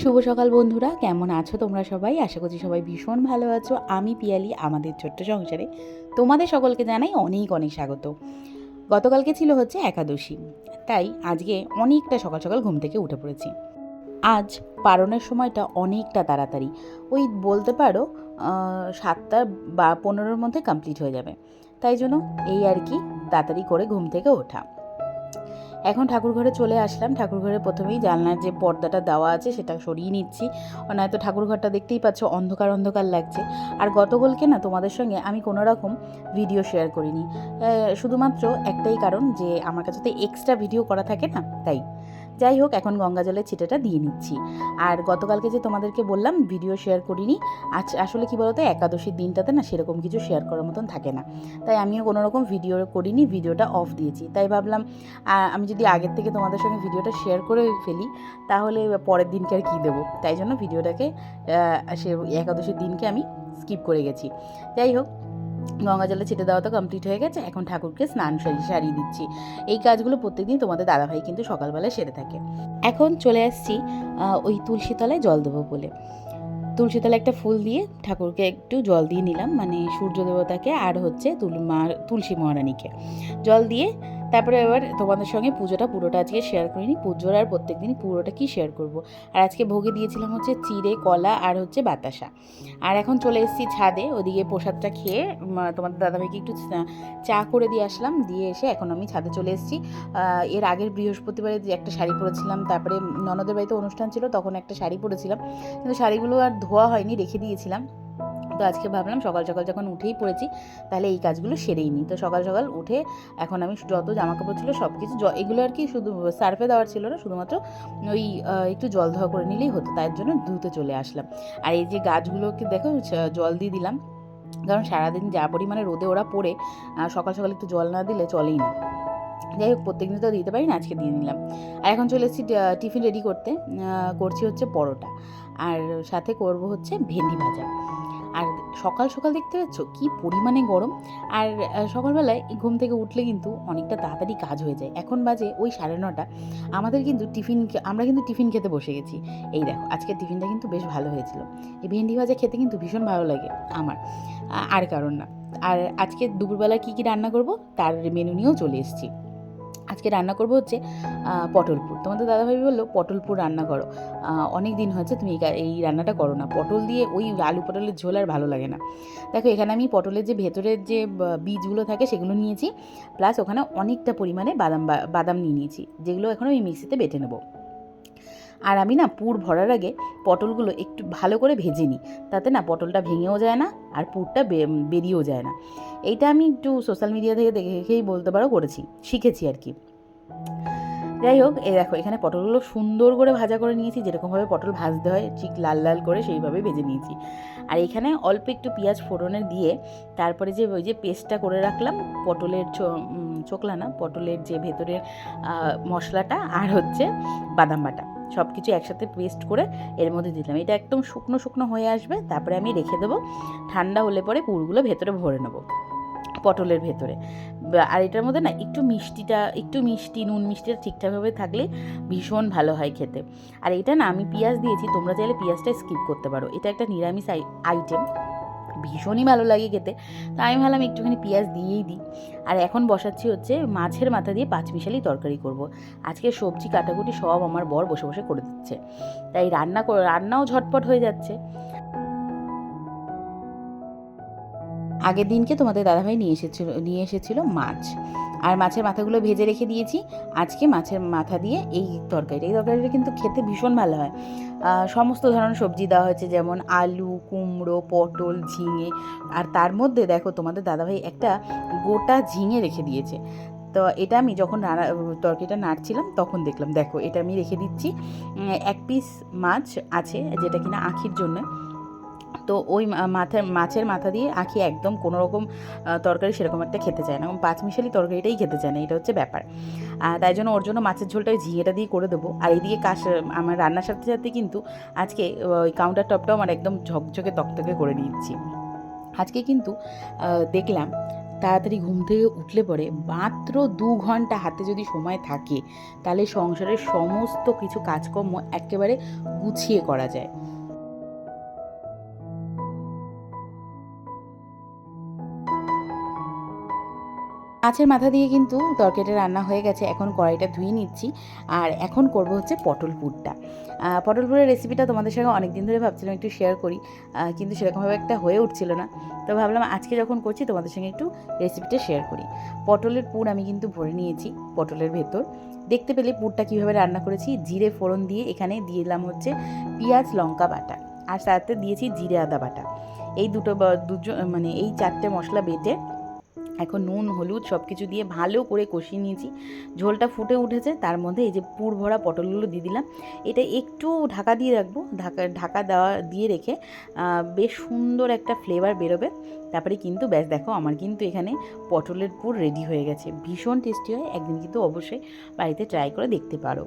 শুভ সকাল বন্ধুরা, কেমন আছো তোমরা সবাই? আশা করছি সবাই ভীষণ ভালো আছো। আমি পিয়ালি, আমাদের ছোট্ট সংসারে। তোমাদের সকলকে জানাই অনেক অনেক স্বাগত। গতকালকে ছিল হচ্ছে একাদশী, তাই আজকে অনেকটা সকাল সকাল ঘুম থেকে উঠে পড়েছি। আজ পারণের সময়টা অনেকটা তাড়াতাড়ি। ওই বলতে পারো সাতটা বা পনেরোর মধ্যে কমপ্লিট হয়ে যাবে। তাই জন্য এই আর কি তাড়াতাড়ি করে ঘুম থেকে ওঠা। এখন ঠাকুরঘরে চলে আসলাম। ঠাকুরঘরে প্রথমেই জানলার যে পর্দাটা দেওয়া আছে সেটা সরিয়ে নিচ্ছি। নয়তো ঠাকুরঘরটা দেখতেই পাচ্ছ, অন্ধকার অন্ধকার লাগছে। আর গতকালকে না তোমাদের সঙ্গে আমি কোনো রকম ভিডিও শেয়ার করিনি। শুধুমাত্র একটাই কারণ যে আমার কাছে তো এক্সট্রা ভিডিও করা থাকে না, তাই। যাই হোক, এখন গঙ্গা জলের ছিটেটা দিয়ে নিচ্ছি। আর গতকালকে যে তোমাদেরকে বললাম ভিডিও শেয়ার করিনি, আজ আসলে কি বলতো, একাদশীর দিনটাতে না সেরকম কিছু শেয়ার করার মতন থাকে না। তাই আমিও কোনো রকম ভিডিও করিনি ভিডিওটা অফ দিয়েছি। তাই ভাবলাম আমি যদি আগের থেকে তোমাদের সঙ্গে ভিডিওটা শেয়ার করে ফেলি, তাহলে পরের দিনকে আর কী দেবো? তাই জন্য ভিডিওটাকে সে একাদশীর দিনকে আমি স্কিপ করে গেছি। যাই হোক গঙ্গা জলে ছেটে দেওয়া তো কমপ্লিট হয়ে গেছে। এখন ঠাকুরকে স্নান সারি, সারিয়ে দিচ্ছি। এই কাজগুলো প্রত্যেকদিন তোমাদের দাদাভাই কিন্তু সকালবেলায় সেরে থাকে। এখন চলে আসছি ওই তুলসী তলায় জল দেবো বলে। তুলসী তলায় একটা ফুল দিয়ে ঠাকুরকে একটু জল দিয়ে নিলাম। মানে সূর্য দেবতাকে আর হচ্ছে তুল, মা, তুলসী মহারানীকে। জল দিয়ে তারপরে এবার তোমাদের সঙ্গে পুজোটা পুরোটা আজকে শেয়ার করিনি। পুজোর আর প্রত্যেক দিন পুরোটা কি শেয়ার করব? আর আজকে ভোগে দিয়েছিলাম হচ্ছে চিড়ে, কলা আর হচ্ছে বাতাসা। আর এখন চলে এসেছি ছাদে, ওদিকে প্রসাদটা খেয়ে তোমাদের দাদাভাইকে একটু চা- চা করে দিয়ে আসলাম। দিয়ে এসে এখন আমি ছাদে চলে এসেছি। এর আগের বৃহস্পতিবারে যে একটা শাড়ি পরেছিলাম, তারপরে ননদের বাড়িতে অনুষ্ঠান ছিল, তখন একটা শাড়ি পরেছিলাম। কিন্তু শাড়িগুলো আর ধোয়া হয়নি, রেখে দিয়েছিলাম। তো আজকে ভাবলাম সকাল সকাল যখন উঠেই পড়েছি, তাহলে এই কাজগুলো সেরেই নিই। তো সকাল সকাল উঠে এখন আমি যত জামা কাপড় ছিল সব কিছু এগুলো আর কি শুধু সার্ফে দেওয়ার ছিল না, শুধুমাত্র ওই একটু জল ধোয়া করে নিলেই হতো, তার জন্য ধুতে চলে আসলাম। আর এই যে গাছগুলোকে দেখো জল দিয়ে দিলাম। কারণ সারাদিন যা পরিমাণে রোদে ওরা পড়ে সকাল সকাল একটু জল না দিলে চলেই না। যাই হোক, প্রত্যেকদিন তো দিতে পারি না, আজকে দিয়ে নিলাম আর এখন চলে এসেছি টিফিন রেডি করতে করছি হচ্ছে পরোটা। আর সাথে করব হচ্ছে ভেন্ডি ভাজা। আর সকাল সকাল দেখতে পাচ্ছ কি পরিমাণে গরম। আর সকালবেলায় ঘুম থেকে উঠলে কিন্তু অনেকটা তাড়াতাড়ি কাজ হয়ে যায়। এখন বাজে ওই সাড়ে নটা। আমাদের কিন্তু টিফিন আমরা কিন্তু টিফিন খেতে বসে গেছি। এই দেখো, আজকের টিফিনটা কিন্তু বেশ ভালো হয়েছিল। এই ভেন্ডি ভাজা খেতে কিন্তু ভীষণ ভালো লাগে আমার আর কারণ না। আর আজকে দুপুরবেলা কী কী রান্না করব, তার মেনু নিয়েও চলে এসেছি। আজকে রান্না করব হচ্ছে পটলপুর। তোমাদের দাদাভাই বলল, পটলপুর রান্না করো। অনেক দিন হয়েছে তুমি এই রান্নাটা করো না। পটল দিয়ে ওই আলু পটলের ঝোল আর ভালো লাগে না। দেখো, এখানে আমি পটলের যে ভেতরের যে বীজগুলো থাকে সেগুলো নিয়েছি, প্লাস ওখানে অনেকটা পরিমাণে বাদাম বাদাম নিয়ে নিয়েছি, যেগুলো এখন আমি মিক্সিতে বেটে নেব। আর আমি না পুর ভরার আগে পটলগুলো একটু ভালো করে ভেজে নিই। তাতে না পটলটা ভেঙেও যায় না আর পুরটা বেরিয়েও যায় না। এইটা আমি একটু সোশ্যাল মিডিয়া থেকে দেখে দেখেই বলতে পারো করেছি, শিখেছি আর কি। যাই হোক, এই দেখো, এখানে পটলগুলো সুন্দর করে ভাজা করে নিয়েছি। যেরকমভাবে পটল ভাজতে হয়, ঠিক লাল লাল করে সেইভাবে ভেজে নিয়েছি। আর এখানে অল্প একটু পেঁয়াজ ফোড়নে দিয়ে তারপরে যে ওই যে পেস্টটা করে রাখলাম, পটলের চোকলা না, পটলের যে ভেতরের মশলাটা আর হচ্ছে বাদাম বাটা। সব কিছু একসাথে পেস্ট করে এর মধ্যে দিলাম। এটা একদম শুকনো শুকনো হয়ে আসবে, তারপরে আমি রেখে দেবো। ঠান্ডা হলে পরে পুরগুলো ভেতরে ভরে নেব, পটলের ভেতরে। আর এটার মধ্যে না একটু মিষ্টিটা, একটু মিষ্টি, নুন মিষ্টিটা ঠিকঠাকভাবে থাকলে ভীষণ ভালো হয় খেতে। আর এটা না আমি পেঁয়াজ দিয়েছি, তোমরা চাইলে পেঁয়াজটা স্কিপ করতে পারো। এটা একটা নিরামিষ আইটেম ভীষণই ভালো লাগে খেতে। তো আমি ভাবলাম একটুখানি পেঁয়াজ দিয়েই দিই। আর এখন বসাচ্ছি হচ্ছে মাছের মাথা দিয়ে পাঁচমিশালি তরকারি করব। আজকে সবজি কাটাকুটি সব আমার বর বসে বসে করে দিচ্ছে। তাই রান্না রান্নাও ঝটপট হয়ে যাচ্ছে। আগের দিনকে তোমাদের দাদাভাই নিয়ে এসেছিল নিয়ে এসেছিল মাছ। আর মাছের মাথাগুলো ভেজে রেখে দিয়েছি। আজকে মাছের মাথা দিয়ে এই তরকারিটা। এই তরকারিটা কিন্তু খেতে ভীষণ ভালো হয়। সমস্ত ধরনের সবজি দেওয়া হয়েছে, যেমন আলু, কুমড়ো, পটল, ঝিঙে। আর তার মধ্যে দেখো, তোমাদের দাদাভাই একটা গোটা ঝিঙে রেখে দিয়েছে। তো এটা আমি যখন তরকারিটা নাড়ছিলাম, তখন দেখলাম, দেখো, এটা আমি রেখে দিচ্ছি। এক পিস মাছ আছে, যেটা কিনা আখির জন্য। তো ওই মা- মাথা, মাছের মাথা দিয়ে আখি একদম কোনো রকম তরকারি সেরকম একটা খেতে চায় না এবং পাঁচমিশালি তরকারিটাই খেতে চায় না, এটা হচ্ছে ব্যাপার। তাই জন্য ওর জন্য মাছের ঝোলটা ঝিঙেটা দিয়ে করে দেবো। আর এইদিকে কাশ, আমার রান্নার সাথে সাথে কিন্তু আজকে ওই কাউন্টার টপটাও আমার একদম ঝকঝকে তকতকে করে নিচ্ছি। আজকে কিন্তু দেখলাম তাড়াতাড়ি ঘুম থেকে উঠলে পরে মাত্র দু ঘণ্টা হাতে যদি সময় থাকে, তাহলে সংসারের সমস্ত কিছু কাজকর্ম একেবারে গুছিয়ে করা যায়। মাছের মাথা দিয়ে কিন্তু তরকারিটা রান্না হয়ে গেছে। এখন কড়াইটা ধুয়ে নিচ্ছি। আর এখন করব হচ্ছে পটল পুরটা। পটল পুরের রেসিপিটা তোমাদের সঙ্গে অনেক দিন ধরে ভাবছিলাম একটু শেয়ার করি। কিন্তু সেরকমভাবে একটা হয়ে উঠছিল না। তো ভাবলাম আজকে যখন করছি তোমাদের সঙ্গে একটু রেসিপিটা শেয়ার করি। পটলের পুর আমি কিন্তু ভরে নিয়েছি পটলের ভেতর। দেখতে পেলে পুরটা কীভাবে রান্না করেছি? জিরে ফোড়ন দিয়ে এখানে দিলাম হচ্ছে পেঁয়াজ, লঙ্কা বাটা। আর সাথে দিয়েছি জিরে আদা বাটা। এই দুটো দুজন মানে এই চারটে মশলা বেটে এখন নুন, হলুদ সব কিছু দিয়ে ভালো করে কষিয়ে নিয়েছি। ঝোলটা ফুটে উঠেছে, তার মধ্যে এই যে পুর ভরা পটলগুলো দিয়ে দিলাম। এটা একটু ঢাকা দিয়ে রাখব, ঢাকা ঢাকা দেওয়া দিয়ে রেখে বেশ সুন্দর একটা ফ্লেভার বেরোবে। তারপরে কিন্তু ব্যাস, দেখো আমার কিন্তু এখানে পটলের পুর রেডি হয়ে গেছে। ভীষণ টেস্টি হয়, একদিন কিন্তু অবশ্যই বাড়িতে ট্রাই করে দেখতে পারো।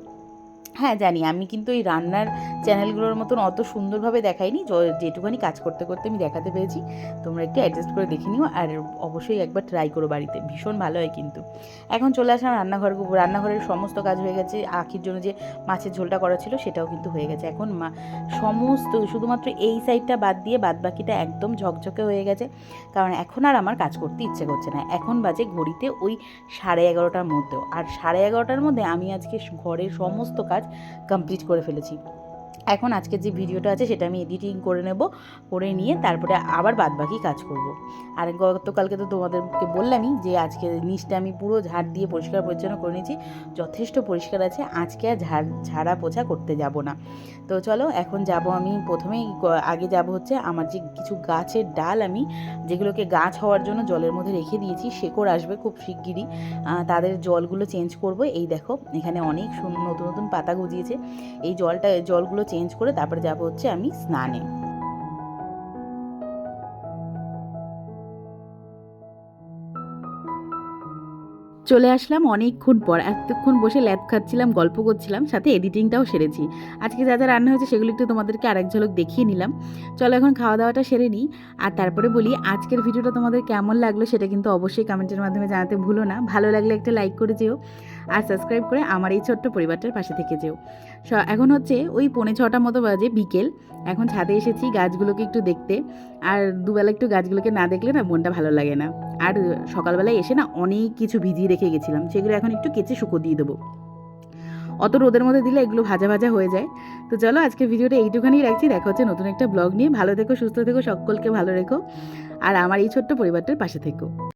হ্যাঁ জানি। আমি কিন্তু এই রান্নার চ্যানেলগুলোর মতন অত সুন্দরভাবে দেখাইনি। য- যেটুখানি কাজ করতে করতে আমি দেখাতে পেরেছি। তোমরা একটু অ্যাডজাস্ট করে দেখে নিও আর অবশ্যই একবার ট্রাই করো বাড়িতে। ভীষণ ভালো হয় কিন্তু। এখন চলে আসলাম রান্নাঘর, রান্নাঘরের সমস্ত কাজ হয়ে গেছে। আখির জন্য যে মাছের ঝোলটা করা ছিল সেটাও কিন্তু হয়ে গেছে। এখন মা, সমস্ত, শুধুমাত্র এই সাইডটা বাদ দিয়ে বাদ বাকিটা একদম ঝকঝকে হয়ে গেছে। কারণ এখন আর আমার কাজ করতে ইচ্ছে করছে না। এখন বাজে ঘড়িতে ওই সাড়ে এগারোটার মধ্যেও। আর সাড়ে এগারোটার মধ্যে আমি আজকে ঘরের সমস্ত কাজ কমপ্লিট করে ফেলেছি। এখন আজকের যে ভিডিওটা আছে সেটা আমি এডিটিং করে নেব, করে নিয়ে তারপরে আবার বাদবাকি কাজ করব। আর গতকালকে তো তোমাদেরকে বললামই যে আজকে নিচটা আমি পুরো ঝাড় দিয়ে পরিষ্কার পরিচ্ছন্ন করে নিয়েছি, যথেষ্ট পরিষ্কার আছে, আজকে আর ঝাড়, ঝাড়া পোছা করতে যাব না। তো চলো এখন যাব আমি, প্রথমেই আগে যাব হচ্ছে আমার যে কিছু গাছের ডাল আমি, যেগুলোকে গাছ হওয়ার জন্য জলের মধ্যে রেখে দিয়েছি, শেকড় আসবে খুব শিগগিরই। তাদের জলগুলো চেঞ্জ করব, এই দেখো এখানে অনেক নতুন নতুন পাতা গজিয়েছে। এই জলটা, জলগুলো চেঞ্জ করে তারপরে যাব হচ্ছে আমি স্নানে। চলে আসলাম অনেকক্ষণ পর, এতক্ষণ বসে ল্যাব খাচ্ছিলাম, গল্প করছিলাম, সাথে এডিটিংটাও সেরেছি। আজকে যা যা রান্না হয়েছে সেগুলো একটু তোমাদেরকে আরেক ঝলক দেখিয়ে নিলাম। চলো এখন খাওয়া দাওয়াটা সেরে নিই, আর তারপরে বলি আজকের ভিডিওটা তোমাদের কেমন লাগল সেটা কিন্তু অবশ্যই কমেন্টের মাধ্যমে জানাতে ভুলো না। ভালো লাগলে একটা লাইক করে যেও। আর সাবস্ক্রাইব করে আমার এই ছোট্ট পরিবারটার পাশে থেকে যেও। এখন হচ্ছে ওই পৌনে ছটা মতো বাজে বিকেল। এখন ছাদে এসেছি গাছগুলোকে একটু দেখতে। আর দুবেলা একটু গাছগুলোকে না দেখলে না মনটা ভালো লাগে না। আর সকালবেলায় এসে না অনেক কিছু ভিজিয়ে রেখে গেছিলাম। সেগুলো এখন একটু কেচে শুকো দিয়ে দেবো। অত রোদের মধ্যে দিলে এগুলো ভাজা ভাজা হয়ে যায়। তো চলো আজকে ভিডিওটা এইটুখানি রাখছি। দেখা হচ্ছে নতুন একটা ব্লগ নিয়ে। ভালো থেকো, সুস্থ থেকো, সকলকে ভালো রেখো। আর আমার এই ছোট্ট পরিবারটার পাশে থেকো।